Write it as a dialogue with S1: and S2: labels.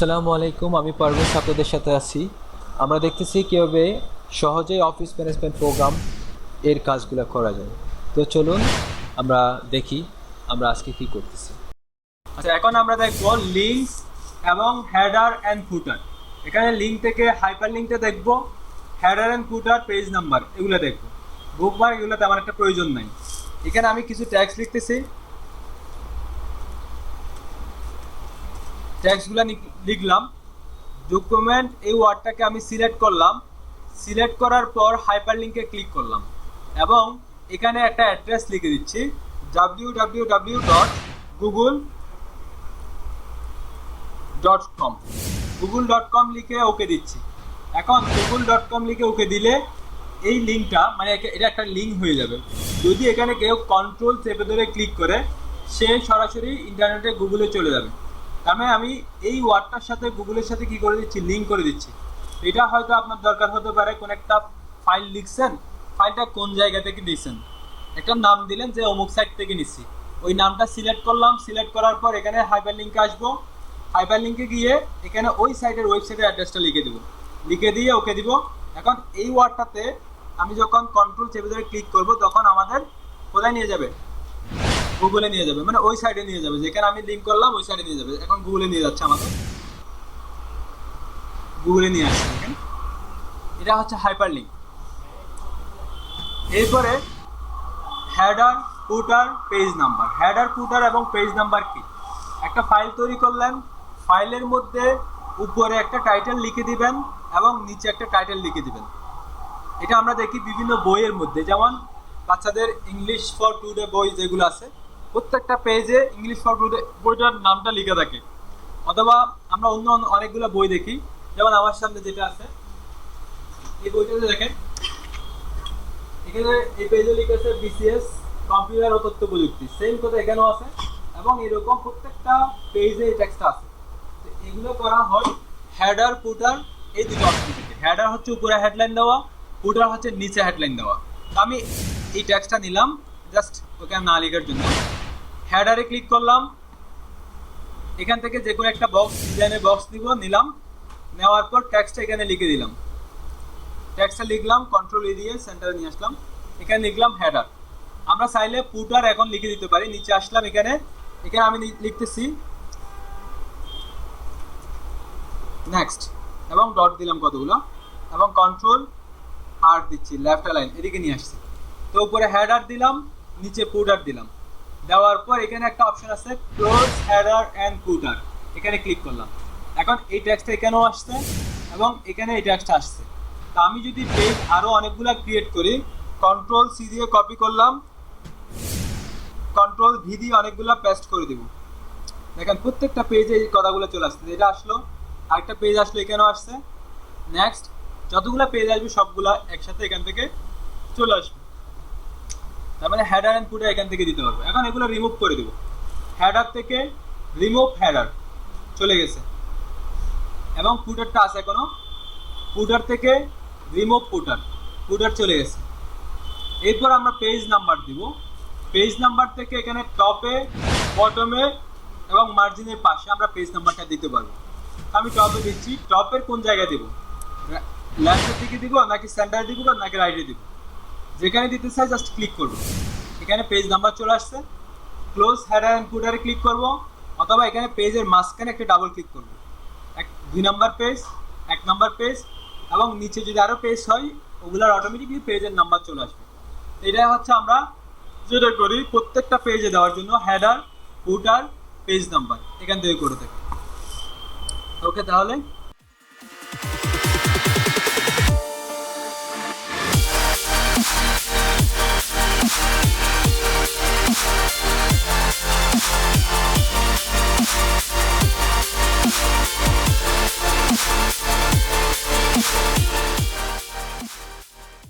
S1: আসসালামু আলাইকুম, আমি পারভেজ আপনাদের সাথে আছি। আমরা দেখতেছি কীভাবে সহজেই অফিস ম্যানেজমেন্ট প্রোগ্রাম এর কাজগুলো করা যায়। তো চলুন, আমরা দেখি আমরা আজকে কি করতেছি।
S2: আচ্ছা এখন আমরা দেখব লিঙ্ক এবং হেডার অ্যান্ড ফুটার এখানে লিঙ্ক থেকে হাইপার লিঙ্কটা দেখব header and footer page number এগুলো দেখব। বুকমার্ক এগুলো তেমন একটা প্রয়োজন নাই। এখানে আমি কিছু ট্যাক্স লিখতেছি। ট্যাক্সগুলো লিখলাম। ডকুমেন্ট এই ওয়ার্ডটাকে আমি সিলেক্ট করলাম। সিলেক্ট করার পর হাইপার লিঙ্কে ক্লিক করলাম। এবং এখানে একটা অ্যাড্রেস লিখে দিচ্ছি। W W W dot Google dot com Google dot com লিখে ওকে দিচ্ছি। এখন গুগল ডট কম লিখে ওকে দিলে এই লিঙ্কটা মানে এটা একটা লিঙ্ক হয়ে যাবে। যদি এখানে কেউ কন্ট্রোল চেপে ধরে ক্লিক করে, সে সরাসরি ইন্টারনেটে গুগলে চলে যাবে। তার মানে আমি এই ওয়ার্ডটার সাথে গুগলের সাথে কি করে দিচ্ছি? লিঙ্ক করে দিচ্ছি। এটা হয়তো আপনার দরকার হতে পারে কোন একটা ফাইল লিখছেন। ফাইলটা কোন জায়গা থেকে নিছেন? একটা নাম দিলেন যে অমুক সাইট থেকে নিচ্ছি ওই নামটা সিলেক্ট করলাম। সিলেক্ট করার পর এখানে হাইপার লিঙ্কে আসব। হাইপার লিঙ্কে গিয়ে এখানে ওই সাইটের ওয়েবসাইটের অ্যাড্রেসটা লিখে দিব। লিখে দিয়ে ওকে দিব। এখন এই ওয়ার্ডটাতে আমি যখন কন্ট্রোল চেপে ধরে ক্লিক করব, তখন আমাদের কোথায় নিয়ে যাবে? গুগলে নিয়ে যাবে মানে ওই সাইডে নিয়ে যাবে, যেখানে আমি লিঙ্ক করলাম, ওই সাইডে নিয়ে যাবে। এখন গুগলে নিয়ে যাচ্ছে আমাদের। গুগলে নিয়ে আসছে এটা হচ্ছে হাইপার লিঙ্ক এরপরে header footer page number header footer এবং পেজ নাম্বার কি? একটা ফাইল তৈরি করলেন ফাইলের মধ্যে উপরে একটা টাইটেল লিখে দিবেন এবং নিচে একটা টাইটেল লিখে দিবেন। এটা আমরা দেখি বিভিন্ন বইয়ের মধ্যে। যেমন বাচ্চাদের ইংলিশ ফর টুডে বই যেগুলো আছে প্রত্যেকটা পেজে ইংলিশ ফর বইটার নামটা লিখে থাকে। অথবা আমরা অন্য অন্য অনেকগুলো বই দেখি। যেমন আমার সামনে যেটা আছে, এই বইটাতে দেখেন। এখানে এই পেজে লিখেছে বিসিএস কম্পিউটার ও তথ্য প্রযুক্তি। সেম কথা এখানেও আছে। এবং এরকম প্রত্যেকটা পেজে এই টেক্সটটা আছে। এগুলো করা হয় হেডার পুটার এই দুটো অপশন থেকে। হেডার হচ্ছে উপরে হেডলাইন দেওয়া পুটার হচ্ছে নিচে হেডলাইন দেওয়া। আমি এই টেক্সটটা নিলাম জাস্ট ওকে না লেখার জন্য। হেডারে ক্লিক করলাম। এখান থেকে যে কোনো একটা বক্স ডিজাইনের বক্স নিব, নিলাম। নেওয়ার পর ট্যাক্সটা এখানে লিখে দিলাম। ট্যাক্সটা লিখলাম কন্ট্রোল এ দিয়ে সেন্টারে নিয়ে আসলাম। এখানে লিখলাম হেডার আমরা চাইলে পুটার এখন লিখে দিতে পারি। নিচে আসলাম এখানে। এখানে আমি লিখতেছি। নেক্সট এবং ডট দিলাম কতগুলো? এবং কন্ট্রোল আর দিচ্ছি লেফট লাইন এদিকে নিয়ে আসছি। তো উপরে হেডার দিলাম, নিচে পুটার দিলাম। দেওয়ার পর এখানে একটা অপশন আছে ক্লোজ হেডার অ্যান্ড পুটার এখানে ক্লিক করলাম। এখন এই ট্যাক্সটা এখানেও আসছে এবং এখানে এই ট্যাক্সটা আসছে। তা আমি যদি পেজ আরও অনেকগুলা ক্রিয়েট করি কন্ট্রোল সি দিয়ে কপি করলাম কন্ট্রোল ভি দিয়ে অনেকগুলা পেস্ট করে দিব। দেখেন, প্রত্যেকটা পেজে এই কথাগুলো চলে আসছে। এটা আসলো, আরেকটা পেজ আসলো, এখানেও আসছে। নেক্সট যতগুলো পেজ আসবে, সবগুলা একসাথে এখান থেকে চলে আসবে। তার মানে হেডার অ্যান্ড ফুটার এখান থেকে দিতে পারব। এখন এগুলো রিমুভ করে দিব। হেডার থেকে রিমুভ হেডার চলে গেছে। এবং ফুটারটা আছে এখনও। ফুটার থেকে রিমুভ ফুটার ফুটার চলে গেছে। এরপর আমরা পেজ নাম্বার দিব। পেজ নাম্বার থেকে এখানে টপে বটমে এবং মার্জিনের পাশে আমরা পেজ নাম্বারটা দিতে পারব। আমি টপে দিচ্ছি। টপের কোন জায়গায় দিব? লেফটের দিকে দিব নাকি সেন্টারে দিব নাকি রাইটে দিব? যেখানে দিতে চাই জাস্ট ক্লিক করব। এখানে পেজ নাম্বার চলে আসছে। ক্লোজ হেডার অ্যান্ড ফুটারে ক্লিক করব, অথবা এখানে পেজের মাঝখানে একটা ডাবল ক্লিক করব। এক, দুই নাম্বার পেজ এক নাম্বার পেজ এবং নিচে যদি আরও পেজ হয়, ওগুলার অটোমেটিকলি পেজের নাম্বার চলে আসবে। এটা হচ্ছে আমরা যেটা করি, প্রত্যেকটা পেজে দেওয়ার জন্য হেডার ফুটার পেজ নাম্বার এখান থেকে করে থাকি ওকে, তাহলে